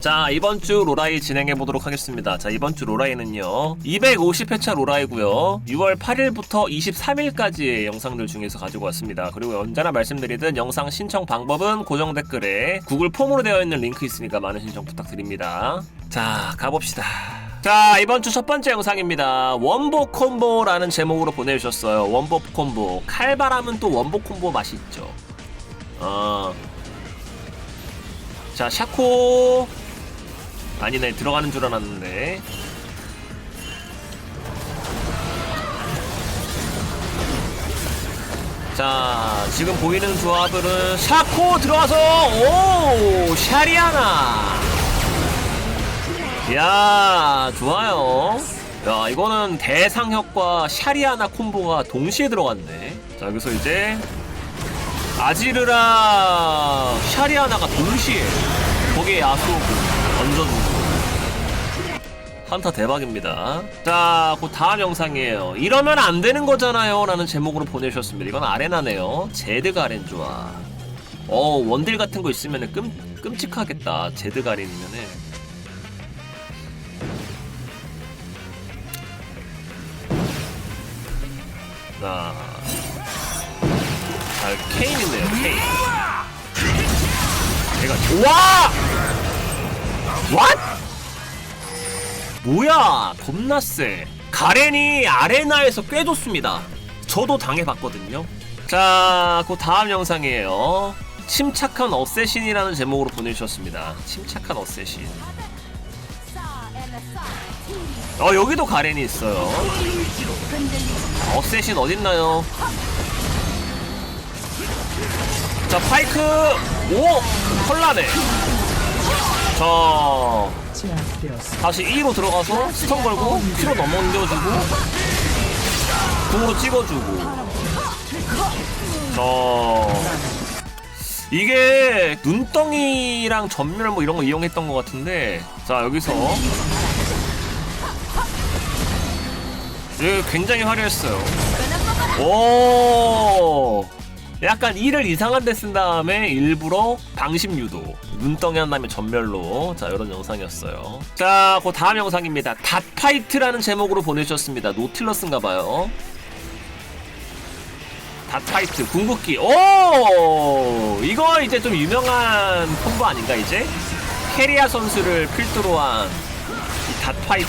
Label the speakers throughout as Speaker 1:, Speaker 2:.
Speaker 1: 자 이번 주 로라이 진행해 보도록 하겠습니다. 자 이번 주 로라이는요 250회차 로라이고요 6월 8일부터 23일까지의 영상들 중에서 가지고 왔습니다. 그리고 언제나 말씀드리듯 영상 신청 방법은 고정 댓글에 구글 폼으로 되어 있는 링크 있으니까 많은 신청 부탁드립니다. 자 가봅시다. 자 이번 주 첫 번째 영상입니다. 원복 콤보라는 제목으로 보내주셨어요. 원복 콤보 칼바람은 또 원복 콤보 맛이 있죠. 어. 자 샤코. 아니네 들어가는 줄 알았는데. 자 지금 보이는 조합들은 샤코 들어가서 오 샤리아나. 야 좋아요. 야 이거는 대상혁과 샤리아나 콤보가 동시에 들어갔네. 자 여기서 이제 아지르랑 샤리아나가 동시에 거기에 야수오고 얹어주고. 한타 대박입니다. 자, 그 다음 영상이에요. 이러면 안 되는 거잖아요. 라는 제목으로 보내주셨습니다. 이건 아레나네요. 제드가 아렌 좋아 어 원딜 같은 거 있으면 끔, 끔찍하겠다. 제드가 아렌이면은. 자, 자 케인 있네요 케인. 걔가 좋아! What? 뭐야 겁나 세 가렌이 아레나에서 꽤 좋습니다. 저도 당해봤거든요. 자 그 다음 영상이에요. 침착한 어쌔신이라는 제목으로 보내주셨습니다. 침착한 어쌔신. 어 여기도 가렌이 있어요. 어쌔신 어딨나요 자 파이크 오 콜라네 자 다시 2로 들어가서 스턴 걸고 피로 넘어옮겨주고 궁으로 찍어주고. 자 이게 눈덩이랑 전멸 뭐 이런 거 이용했던 것 같은데 자 여기서 예, 굉장히 화려했어요. 오 약간 이를 이상한 데 쓴 다음에 일부러 방심 유도 눈덩이 한 다음에 전멸로. 자 이런 영상이었어요. 자그 다음 영상입니다. 닷파이트라는 제목으로 보내주셨습니다. 노틸러스인가봐요. 닷파이트 궁극기. 오! 이거 이제 좀 유명한 콤보 아닌가 이제? 캐리아 선수를 필두로 한 이 닷파이트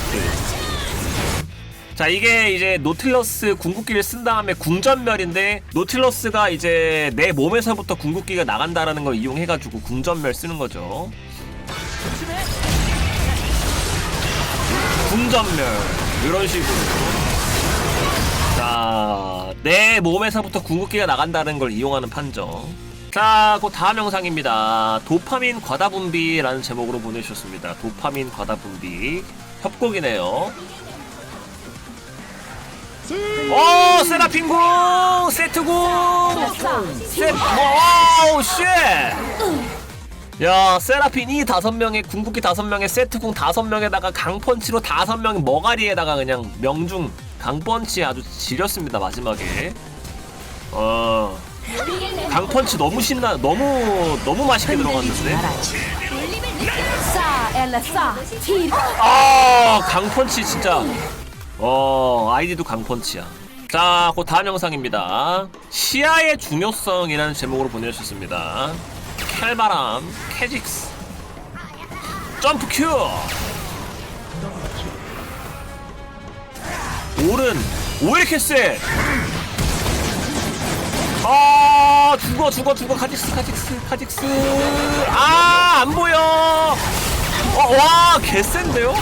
Speaker 1: 자 이게 이제 노틸러스 궁극기를 쓴 다음에 궁전멸인데 노틸러스가 이제 내 몸에서부터 궁극기가 나간다라는 걸 이용해가지고 궁전멸 쓰는 거죠 궁전멸 이런 식으로 자 내 몸에서부터 궁극기가 나간다는 걸 이용하는 판정 자, 그 다음 영상입니다. 도파민 과다 분비라는 제목으로 보내주셨습니다. 도파민 과다 분비 협곡이네요. 오 세라핀궁 세트궁 세 와우 쉣야 세라핀이 다섯 명에 궁극기 다섯 명에 세트궁 다섯 명에다가 강펀치로 다섯 명 머가리에다가 그냥 명중 강펀치 아주 지렸습니다 마지막에. 어. 강펀치 너무 신나 너무 너무 맛있게 들어갔는데. 아 강펀치 진짜 어 아이디도 강펀치야 자, 그 다음 영상입니다. 시야의 중요성이라는 제목으로 보내주셨습니다. 캘바람, 캐직스, 점프 큐! 오른, 세? 아, 죽어, 죽어, 죽어. 카직스, 카직스, 카직스. 아, 안 보여! 어, 와, 개센데요?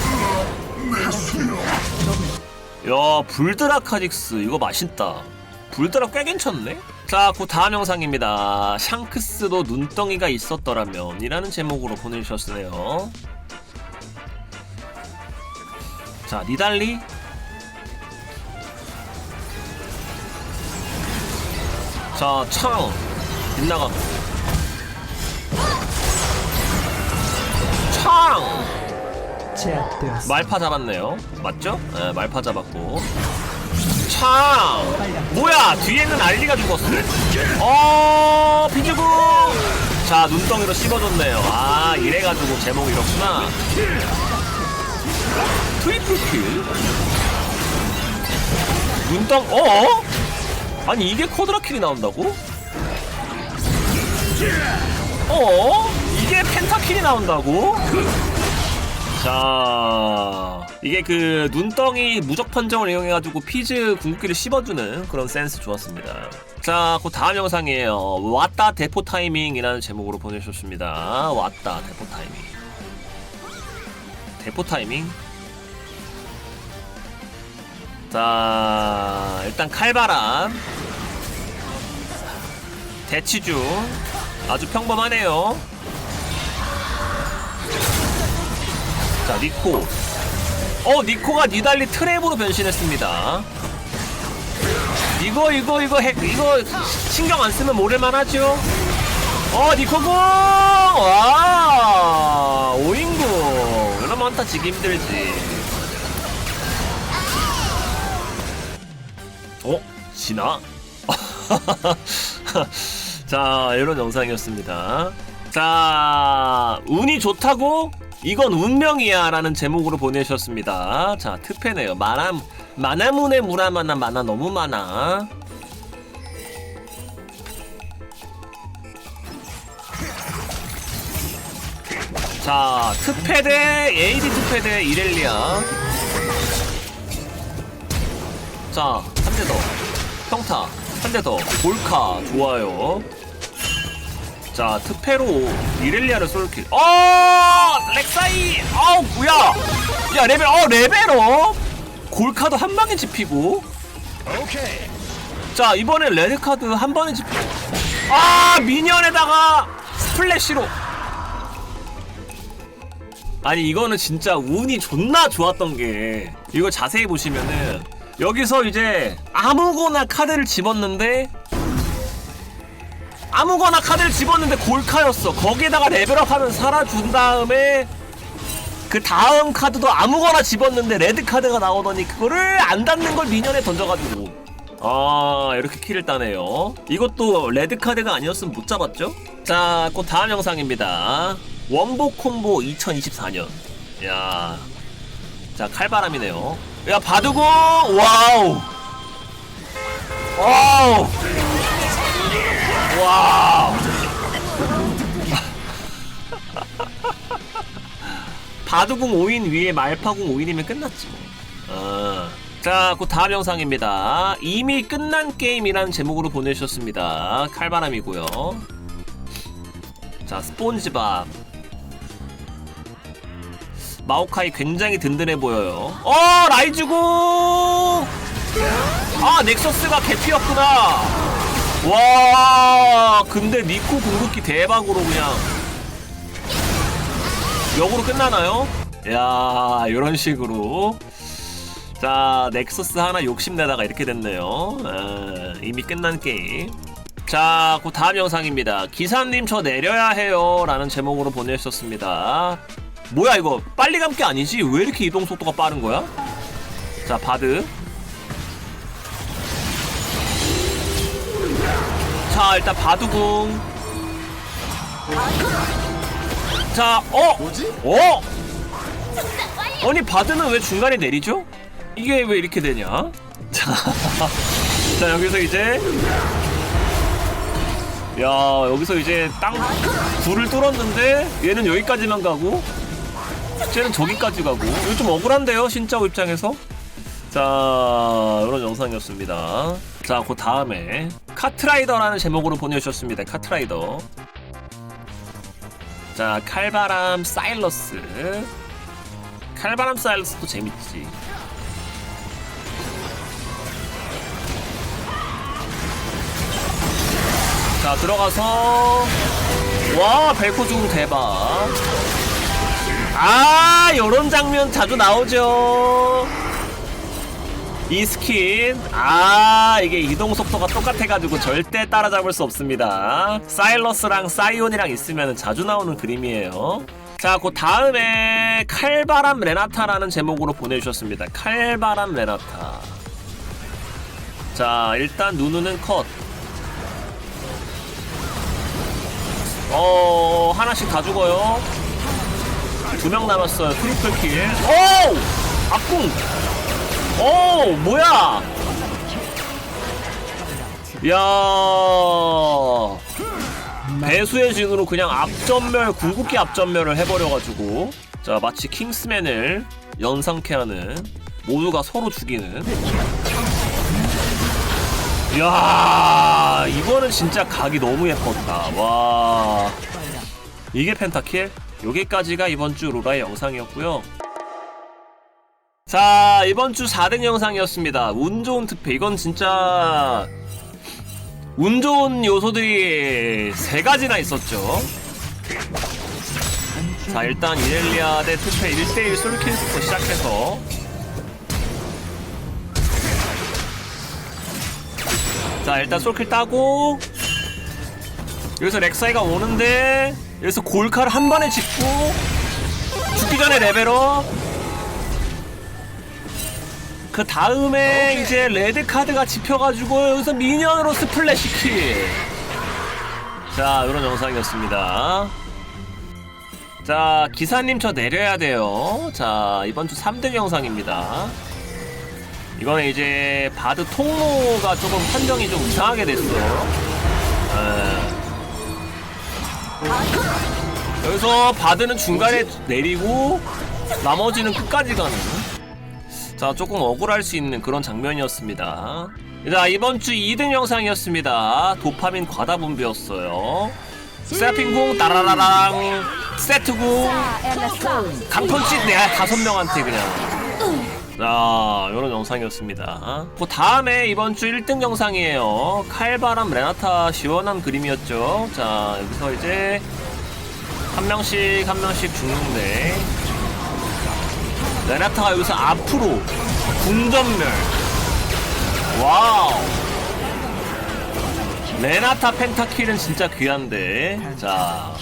Speaker 1: 야 불드라 카직스 이거 맛있다 불드라 꽤 괜찮네 자, 그 다음 영상입니다. 샹크스도 눈덩이가 있었더라면 이라는 제목으로 보내주셨네요. 자, 니달리. 자, 창. 빗나가. 창!
Speaker 2: 제압되었습니다.
Speaker 1: 말파 잡았네요. 맞죠? 네, 말파 잡았고. 창! 뭐야! 뒤에는 알리가 죽었어. 어, 비주구! 자, 자 눈덩이로 씹어줬네요 아 이래가지고 제목이 이렇구나 트리플 킬 눈덩 어? 아니 이게 쿼드라 킬이 나온다고? 어? 이게 펜타킬이 나온다고? 자 이게 그 눈덩이 무적 판정을 이용해가지고 피즈 궁극기를 씹어주는 그런 센스 좋았습니다. 자, 그 다음 영상이에요. 왔다 대포 타이밍이라는 제목으로 보내주셨습니다. 왔다 대포 타이밍. 대포 타이밍. 자, 일단 칼바람. 대치 중. 아주 평범하네요. 자, 니코. 어, 니코가 니달리 트랩으로 변신했습니다. 이거, 이거, 이거, 해, 이거 신경 안 쓰면 모를만 하죠? 어, 니코공! 와! 오인구! 이러면 한타 지기 힘들지. 어? 지나? 자, 이런 영상이었습니다. 자, 운이 좋다고? 이건 운명이야 라는 제목으로 보내주셨습니다. 자, 특패네요. 만화, 만화문의 무라마나 만화 너무 많아. 자, 특패 대 AD 특패 대 이렐리아. 자, 한 대 더. 평타. 한 대 더. 볼카. 좋아요. 자, 특패로 이렐리아를 솔킬. 어! 렉사이! 아우, 뭐야! 야, 레벨, 어, 레벨업! 골카도 한 방에 집히고. 자, 이번엔 레드카드 한 번에 집히고. 아! 미니언에다가 스플래시로. 아니, 이거는 진짜 운이 존나 좋았던 게. 이거 자세히 보시면은. 여기서 이제 아무거나 카드를 집었는데 아무거나 카드를 집었는데 골카였어. 거기에다가 레벨업하면 살아준 다음에 그 다음 카드도 아무거나 집었는데 레드 카드가 나오더니 그거를 안 닿는 걸 미니언에 던져가지고 아 이렇게 킬을 따네요. 이것도 레드 카드가 아니었으면 못 잡았죠? 자, 곧 다음 영상입니다. 원복 콤보 2024년. 야, 자 칼바람이네요. 야 바두고 와우, 와우. 와우. 바두궁 5인 위에 말파궁 5인이면 끝났지 뭐. 어. 자, 그 다음 영상입니다. 이미 끝난 게임이라는 제목으로 보내주셨습니다. 칼바람이고요. 자, 스폰지밥. 마오카이 굉장히 든든해 보여요. 어, 라이즈궁! 아, 넥서스가 개피였구나. 와 근데 니코 궁극기 대박으로 그냥 역으로 끝나나요? 야 이런 식으로 자 넥서스 하나 욕심내다가 이렇게 됐네요 아, 이미 끝난 게임 자, 그 다음 영상입니다. 기사님 저 내려야 해요 라는 제목으로 보내주셨습니다. 뭐야 이거 빨리 감기 아니지? 왜 이렇게 이동 속도가 빠른 거야? 자, 바드. 자 일단 바두궁 자 어?
Speaker 3: 뭐지?
Speaker 1: 어? 아니 바드는 왜 중간에 내리죠? 이게 왜 이렇게 되냐? 자, 자 여기서 이제 야 여기서 이제 땅 불을 뚫었는데 얘는 여기까지만 가고 쟤는 저기까지 가고 이거 좀 억울한데요 신짜오 입장에서 자 이런 영상이었습니다 자 그 다음에 카트라이더라는 제목으로 보내주셨습니다. 카트라이더. 자 칼바람 사일러스. 칼바람 사일러스도 재밌지. 자 들어가서. 와 벨코 주고 대박. 아 요런 장면 자주 나오죠 이 스킨 아 이게 이동 속도가 똑같아가지고 절대 따라잡을 수 없습니다 사일러스랑 사이온이랑 있으면 자주 나오는 그림이에요 자, 그 다음에 칼바람 레나타라는 제목으로 보내주셨습니다. 칼바람 레나타. 자, 일단 누누는 컷. 어, 하나씩 다 죽어요. 두 명 남았어요. 트리플 킬. 오! 앞궁! 오! 뭐야! 야. 배수의 진으로 그냥 앞전멸 궁극기 앞전멸을 해버려가지고. 자 마치 킹스맨을 연상케 하는 모두가 서로 죽이는. 야 이거는 진짜 각이 너무 예뻤다. 와. 이게 펜타킬? 여기까지가 이번 주 로라의 영상이었고요 자 이번 주 4등 영상이었습니다. 운 좋은 특패. 이건 진짜 운 좋은 요소들이 세 가지나 있었죠. 자, 일단 이렐리아 대 투페 1대1 솔킬부터 시작해서 자, 일단 솔킬 따고 여기서 렉사이가 오는데 여기서 골카를 한 번에 짚고 죽기 전에 레벨업 그 다음에 이제 레드 카드가 집혀가지고 여기서 미니언으로 스플래시 킬. 자, 이런 영상이었습니다. 자, 기사님 저 내려야 돼요. 자, 이번 주 3등 영상입니다. 이거는 이제 바드 통로가 조금 판정이 좀 이상하게 됐어. 에. 여기서 바드는 중간에 내리고 나머지는 끝까지 가는. 자 조금 억울할 수 있는 그런 장면이었습니다. 자 이번 주 2등 영상이었습니다. 도파민 과다 분배였어요. 세핑궁 따라라랑 세트궁 강펀치 내가 다섯 명한테 그냥. 자 이런 영상이었습니다. 그 다음에 이번 주 1등 영상이에요. 칼바람 레나타 시원한 그림이었죠. 자 여기서 이제 한 명씩 한 명씩 죽는데 레나타가 여기서 앞으로 궁전멸. 와우. 레나타 펜타킬은 진짜 귀한데. 자.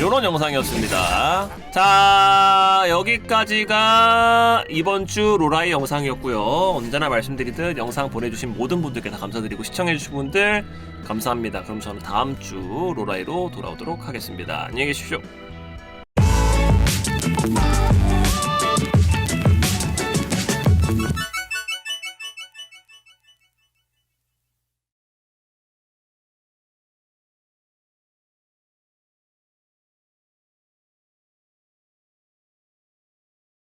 Speaker 1: 요런 영상이었습니다. 자 여기까지가 이번 주 로라이 영상이었고요. 언제나 말씀드리듯 영상 보내주신 모든 분들께 다 감사드리고 시청해주신 분들 감사합니다. 그럼 저는 다음 주 로라이로 돌아오도록 하겠습니다. 안녕히 계십시오 Música